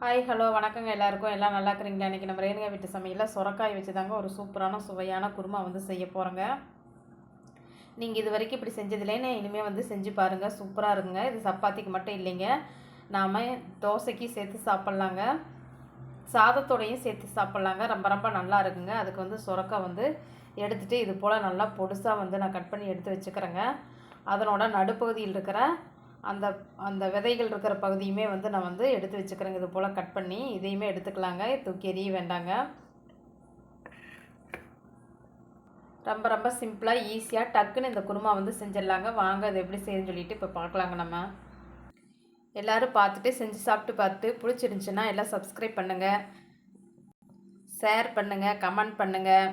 Hi hello வணக்கங்க எல்லாருக்கும். எல்லாம் நல்லா இருக்கிறீங்களா? இன்றைக்கி நம்ம ரேணுகா வீட்டு சமையலில் சுரக்காய் வச்சு தாங்க ஒரு சூப்பரான சுவையான குருமா வந்து செய்ய போகிறோங்க நீங்கள் இது வரைக்கும் இப்படி செஞ்சதுலேன்னு இனிமேல் வந்து செஞ்சு பாருங்கள் சூப்பராக இருக்குங்க. இது சப்பாத்திக்கு மட்டும் இல்லைங்க. நாம் தோசைக்கு சேர்த்து சாப்பிட்லாங்க. சாதத்தோடையும் சேர்த்து சாப்பிட்லாங்க. ரொம்ப ரொம்ப நல்லா இருக்குங்க. அதுக்கு வந்து சுரக்காய் வந்து எடுத்துகிட்டு இது போல் நல்லா பொடுசாக வந்து நான் கட் பண்ணி எடுத்து வச்சுக்கிறேங்க. அதனோட நடுப்பகுதியில் இருக்கிற அந்த அந்த விதைகள் இருக்கிற பகுதியுமே வந்து நான் வந்து எடுத்து வச்சுக்கிறேங்க. இது போல் கட் பண்ணி இதையுமே எடுத்துக்கலாங்க. தூக்கி எறிய வேண்டாங்க. ரொம்ப ரொம்ப சிம்பிளாக ஈஸியாக டக்குன்னு இந்த குருமா வந்து செஞ்சிடலாங்க. வாங்க அது எப்படி செய்யுன்னு சொல்லிட்டு இப்போ பார்க்கலாங்க நம்ம. எல்லோரும் பார்த்துட்டு செஞ்சு சாப்பிட்டு பார்த்துட்டு பிடிச்சிருந்துச்சின்னா எல்லாம் சப்ஸ்கிரைப் பண்ணுங்கள் ஷேர் பண்ணுங்கள் கமெண்ட் பண்ணுங்கள்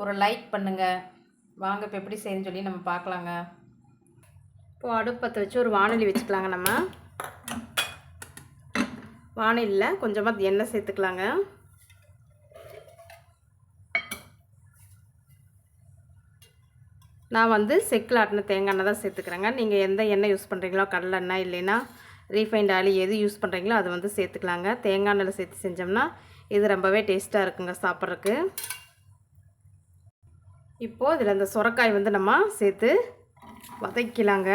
ஒரு லைக் பண்ணுங்கள் வாங்க இப்போ எப்படி செய்யணும்னு சொல்லி நம்ம பார்க்கலாங்க. இப்போ அடுப்பத்தை வச்சு ஒரு வானொலி வச்சுக்கலாங்க நம்ம. வானொலியில் கொஞ்சமாக எண்ணெய் சேர்த்துக்கலாங்க. நான் வந்து செக்கில் ஆட்டின தேங்காய் எண்ணெய் தான் சேர்த்துக்கிறேங்க. நீங்கள் எந்த எண்ணெய் யூஸ் பண்ணுறீங்களோ கடலெண்ணெய் இல்லைன்னா ரீஃபைண்ட் ஆயில் எது யூஸ் பண்ணுறீங்களோ அதை வந்து சேர்த்துக்கலாங்க. தேங்காய் எண்ணெயில் சேர்த்து செஞ்சோம்னா இது ரொம்பவே டேஸ்ட்டாக இருக்குங்க சாப்பிட்றதுக்கு. இப்போது இதில் இந்த சுரக்காய் வந்து நம்ம சேர்த்து வதக்கலாங்க.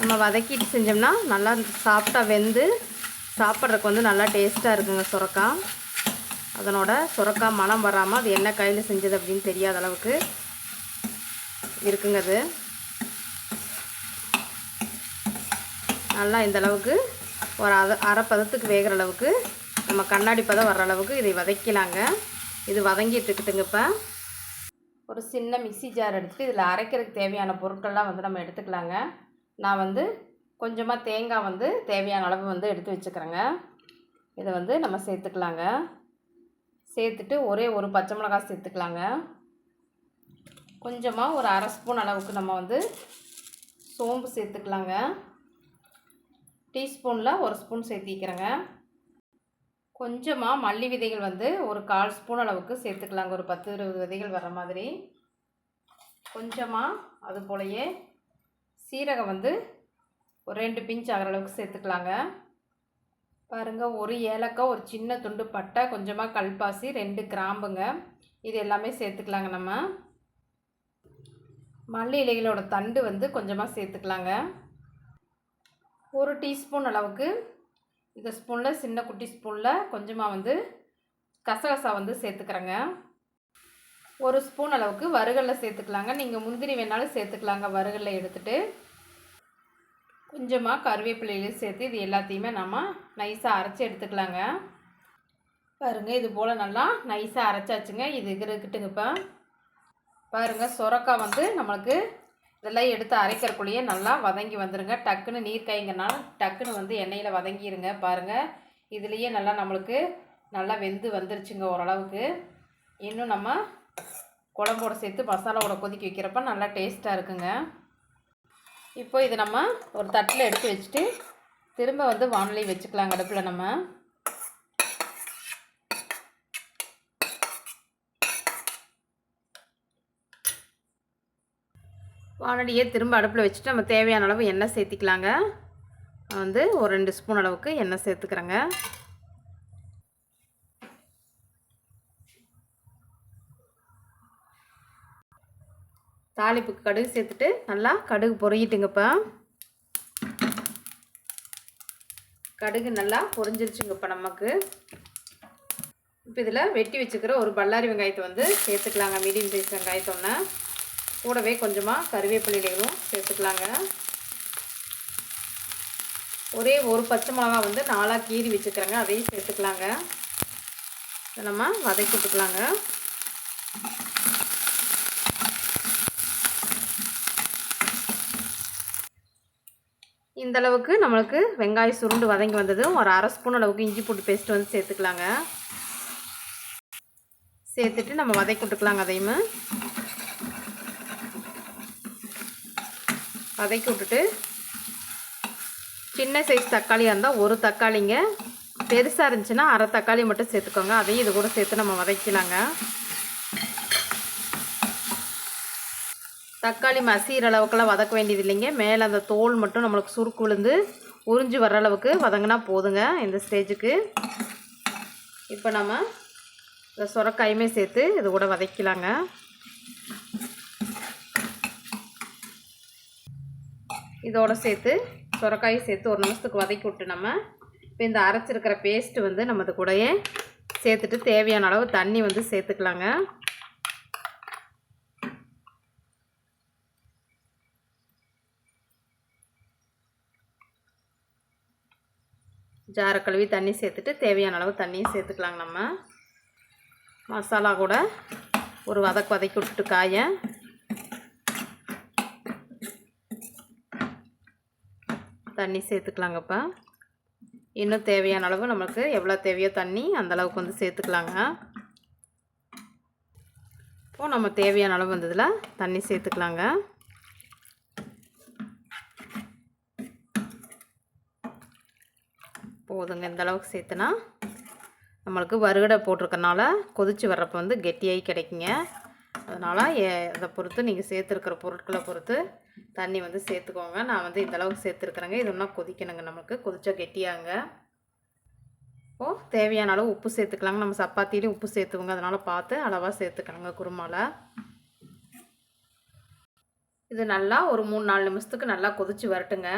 நம்ம வதக்கிட்டு செஞ்சோம்னா நல்லா சாப்பிட்டா வெந்து சாப்பிட்றதுக்கு வந்து நல்லா டேஸ்ட்டாக இருக்குங்க சுரக்காய் அதனோட சுரக்காய் மனம் வராமல் அது என்ன கையில் செஞ்சது அப்படின்னு தெரியாத அளவுக்கு இருக்குங்க அது. நல்லா இந்த அளவுக்கு ஒரு அத அரை பதத்துக்கு வேகிற அளவுக்கு நம்ம கண்ணாடி பதம் வர்ற அளவுக்கு இதை வதக்கலாங்க. இது வதங்கிட்டு இருக்கட்டுங்க இப்போ. ஒரு சின்ன மிக்சி ஜார் எடுத்துகிட்டு இதில் அரைக்கிறதுக்கு தேவையான பொருட்கள்லாம் வந்து நம்ம எடுத்துக்கலாங்க. நான் வந்து கொஞ்சமாக தேங்காய் வந்து தேவையான அளவு வந்து எடுத்து வச்சுக்கிறேங்க. இதை வந்து நம்ம சேர்த்துக்கலாங்க. சேர்த்துட்டு ஒரே ஒரு பச்சை மிளகாய் சேர்த்துக்கலாங்க. கொஞ்சமாக ஒரு அரை ஸ்பூன் அளவுக்கு நம்ம வந்து சோம்பு சேர்த்துக்கலாங்க. டீஸ்பூனில் ஒரு ஸ்பூன் சேர்த்திக்கிறேங்க. கொஞ்சமாக மல்லி விதைகள் வந்து ஒரு கால் ஸ்பூன் அளவுக்கு சேர்த்துக்கலாங்க. ஒரு பத்து இருபது விதைகள் வர மாதிரி. கொஞ்சமாக அது போலயே சீரகம் வந்து ஒரு ரெண்டு பிஞ்ச் ஆகிற அளவுக்கு சேர்த்துக்கலாங்க. பாருங்கள் ஒரு ஏலக்காய் ஒரு சின்ன துண்டு பட்டை கொஞ்சமாக கல்பாசி ரெண்டு கிராம்புங்க. இது எல்லாமே சேர்த்துக்கலாங்க நம்ம. மல்லி இலைகளோட தண்டு வந்து கொஞ்சமாக சேர்த்துக்கலாங்க. ஒரு டீஸ்பூன் அளவுக்கு இந்த ஸ்பூனில் சின்ன குட்டி ஸ்பூனில் கொஞ்சமாக வந்து கசகசா வந்து சேர்த்துக்கிறேங்க. ஒரு ஸ்பூன் அளவுக்கு வறுகல்ல சேர்த்துக்கலாங்க. நீங்கள் முந்திரி வேணாலும் சேர்த்துக்கலாங்க வறுகல்ல எடுத்துகிட்டு கொஞ்சமாக கருவேப்பிலையிலையும் சேர்த்து இது எல்லாத்தையுமே நம்ம நைஸாக அரைச்சி எடுத்துக்கலாங்க. பாருங்கள் இது போல் நல்லா நைஸாக அரைச்சாச்சுங்க. இது இருக்கட்டுங்க இப்போ. பாருங்கள் சுரக்காய் வந்து நம்மளுக்கு இதெல்லாம் எடுத்து அரைக்கிறக்குள்ளேயே நல்லா வதங்கி வந்துடுங்க டக்குன்னு நீர் காய்ங்கனால டக்குன்னு வந்து எண்ணெயில் வதங்கிடுங்க பாருங்கள் இதுலேயே நல்லா நம்மளுக்கு நல்லா வெந்து வந்துருச்சுங்க ஓரளவுக்கு. இன்னும் நம்ம குழம்போட சேர்த்து மசாலாவோட கொதிக்க வைக்கிறப்ப நல்லா டேஸ்ட்டாக இருக்குங்க. இப்போ இது நம்ம ஒரு தட்டில் எடுத்து வச்சுட்டு திரும்ப வந்து வானொலி வச்சுக்கலாங்க அடுப்பில் நம்ம. வானடியை திரும்ப அடுப்பில் வச்சுட்டு நம்ம தேவையான அளவு எண்ணெய் சேர்த்திக்கலாங்க. நான் வந்து ஒரு ரெண்டு ஸ்பூன் அளவுக்கு எண்ணெய் சேர்த்துக்கிறேங்க. தாளிப்புக்கு கடுகு சேர்த்துட்டு நல்லா கடுகு பொறியிட்டுங்கப்பா கடுகு நல்லா பொரிஞ்சிருச்சுங்க இப்போ நமக்கு. இப்போ இதில் வெட்டி வச்சுக்கிற ஒரு பல்லாரி வெங்காயத்தை வந்து சேர்த்துக்கலாங்க மீடியம் சைஸ் வெங்காயத்தை கூடவே கொஞ்சமாக கருவேப்பிலைகளும் சேர்த்துக்கலாங்க. ஒரே ஒரு பச்சை மிளகா வந்து நாலாக கீறி வச்சுக்கிறேங்க. அதையும் சேர்த்துக்கலாங்க. இதை நம்ம வதக்கி விட்டுக்கலாங்க. இந்தளவுக்கு நம்மளுக்கு வெங்காயம் சுருண்டு வதங்கி வந்ததும் ஒரு அரை ஸ்பூன் அளவுக்கு இஞ்சி பூண்டு பேஸ்ட் வந்து சேர்த்துக்கலாங்க. சேர்த்துட்டு நம்ம வதக்கி விட்டுக்கலாங்க அதையுமே. வதக்கி விட்டுட்டு சின்ன சைஸ் தக்காளியாக இருந்தால் ஒரு தக்காளிங்க. பெருசாக இருந்துச்சுன்னா அரை தக்காளி மட்டும் சேர்த்துக்கோங்க. அதையும் இது கூட சேர்த்து நம்ம வதக்கலாங்க. தக்காளி மசிகிற அளவுக்குலாம் வதக்க வேண்டியது இல்லைங்க. மேலே அந்த தோல் மட்டும் நம்மளுக்கு சுருக்கு விழுந்து உறிஞ்சி வர அளவுக்கு வதங்கினா போதுங்க இந்த ஸ்டேஜுக்கு இப்போ நம்ம இந்த சுரக்காயுமே சேர்த்து இது கூட வதக்கலாங்க. இதோட சேர்த்து சுரக்காயும் சேர்த்து ஒரு நிமிஷத்துக்கு வதக்கி விட்டு நம்ம இப்போ இந்த அரைச்சிருக்கிற பேஸ்ட்டு வந்து நம்ம இது கூடயே சேர்த்துட்டு தேவையான அளவு தண்ணி வந்து சேர்த்துக்கலாங்க. ஜார கழுவி தண்ணி சேர்த்துட்டு தேவையான அளவு தண்ணியும் சேர்த்துக்கலாங்க நம்ம. மசாலா கூட ஒரு வதக்கு வதக்கி விட்டுட்டு காயை தண்ணி சேர்த்துக்கலாங்கப்பா. இன்னும் தேவையான அளவு நம்மளுக்கு எவ்வளோ தேவையோ தண்ணி அந்தளவுக்கு வந்து சேர்த்துக்கலாங்க. இப்போது நம்ம தேவையான அளவு வந்ததில் தண்ணி சேர்த்துக்கலாங்க. போதுங்க இந்த அளவுக்கு சேர்த்துனா நம்மளுக்கு வறுகடை போட்டிருக்கனால கொதித்து வர்றப்போ வந்து கெட்டியாகி கிடைக்குங்க. அதனால் அதை பொறுத்து நீங்கள் சேர்த்துருக்கிற பொருட்களை பொறுத்து தண்ணி வந்து சேர்த்துக்கோங்க. நான் வந்து இந்த அளவுக்கு சேர்த்துருக்குறேங்க. இது ஒன்றா கொதிக்கணுங்க நமக்கு. கொதிச்சா கெட்டியாங்க. ஓ தேவையான அளவு உப்பு சேர்த்துக்கலாங்க. நம்ம சப்பாத்திலையும் உப்பு சேர்த்துவோங்க அதனால் பார்த்து அளவாக சேர்த்துக்கணுங்க குருமாவில் இது நல்லா ஒரு மூணு நாலு நிமிஷத்துக்கு நல்லா கொதித்து வரட்டுங்க.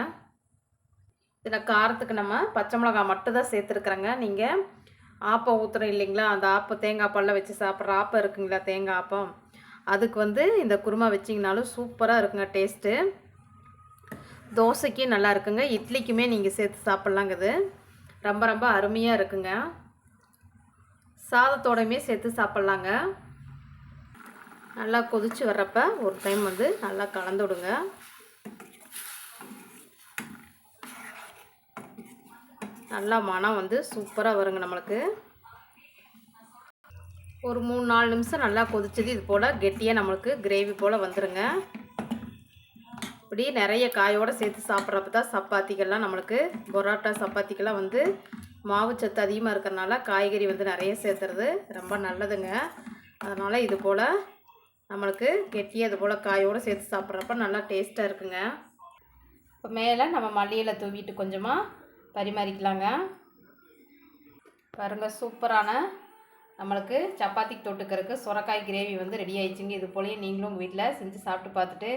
இதில் காரத்துக்கு நம்ம பச்சை மிளகாய் மட்டும் தான் சேர்த்துருக்குறேங்க. நீங்கள் ஆப்பம் ஊற்றுறோம் இல்லைங்களா? அந்த ஆப்பம் தேங்காய் பாலில் வச்சு சாப்பிட்ற ஆப்பம் இருக்குங்களா? தேங்காய் ஆப்பம். அதுக்கு வந்து இந்த குருமா வச்சிங்கனாலும் சூப்பராக இருக்குங்க டேஸ்ட்டு தோசைக்கு நல்லா இருக்குங்க. இட்லிக்குமே நீங்கள் சேர்த்து சாப்பிட்லாங்குது. ரொம்ப ரொம்ப அருமையாக இருக்குங்க. சாதத்தோடையுமே சேர்த்து சாப்பிட்லாங்க. நல்லா கொதித்து வர்றப்ப ஒரு டைம் வந்து நல்லா கலந்து விடுங்க. நல்லா மனம் வந்து சூப்பராக வருங்க நம்மளுக்கு. ஒரு மூணு நாலு நிமிஷம் நல்லா கொதிச்சது. இது போல் கெட்டியாக நம்மளுக்கு கிரேவி போல் வந்துடுங்க இப்படி நிறைய காயோடு சேர்த்து சாப்பிட்றப்ப தான் சப்பாத்திகள்லாம் நம்மளுக்கு பொரோட்டா சப்பாத்திக்கெல்லாம் வந்து மாவு சத்து அதிகமாக இருக்கிறனால காய்கறி வந்து நிறைய சேர்த்துறது ரொம்ப நல்லதுங்க. அதனால் இது போல் நம்மளுக்கு கெட்டியாக இது போல் காயோடு சேர்த்து சாப்பிட்றப்ப நல்லா டேஸ்ட்டாக இருக்குங்க. இப்போ மேலே நம்ம மல்லியில் தூவிட்டு கொஞ்சமாக பரிமாறிக்கலாங்க. பாருங்கள் சூப்பரான நம்மளுக்கு சப்பாத்திக்கு தொட்டுக்கிறதுக்கு சுரக்காய் கிரேவி வந்து ரெடி ஆயிடுச்சுங்க. இது போலயே நீங்களும் உங்கள் வீட்டில் செஞ்சு சாப்பிட்டு பார்த்துட்டு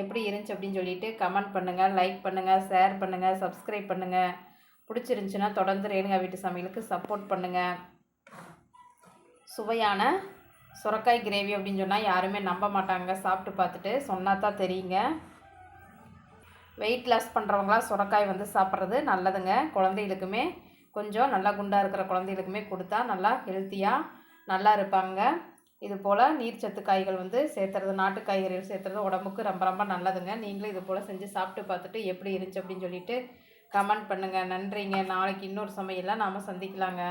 எப்படி இருந்துச்சு அப்படின்னு சொல்லிட்டு கமெண்ட் பண்ணுங்கள் லைக் பண்ணுங்கள் ஷேர் பண்ணுங்கள் சப்ஸ்கிரைப் பண்ணுங்கள் பிடிச்சிருந்துச்சின்னா தொடர்ந்து ரேணுகா வீட்டு சமையலுக்கு சப்போர்ட் பண்ணுங்கள் சுவையான சுரக்காய் கிரேவி அப்படின்னு சொன்னால் யாருமே நம்ப மாட்டாங்க. சாப்பிட்டு பார்த்துட்டு சொன்னால் தான் தெரியுங்க. வெயிட் லாஸ் பண்ணுறவங்களாம் சுரக்காய் வந்து சாப்பிட்றது நல்லதுங்க. குழந்தைகளுக்குமே கொஞ்சம் நல்லா குண்டாக இருக்கிற குழந்தைகளுக்குமே கொடுத்தா நல்லா ஹெல்த்தியாக நல்லா இருப்பாங்க. இது போல் நீர்ச்சத்து காய்கள் வந்து சேர்த்துறது நாட்டு காய்கறிகள் சேர்த்துறது உடம்புக்கு ரொம்ப ரொம்ப நல்லதுங்க. நீங்களும் இது போல் செஞ்சு சாப்பிட்டு பார்த்துட்டு எப்படி இருந்துச்சு அப்படின்னு சொல்லிட்டு கமெண்ட் பண்ணுங்கள் நன்றிங்க. நாளைக்கு இன்னொரு சமையலாம் நாம் சந்திக்கலாங்க.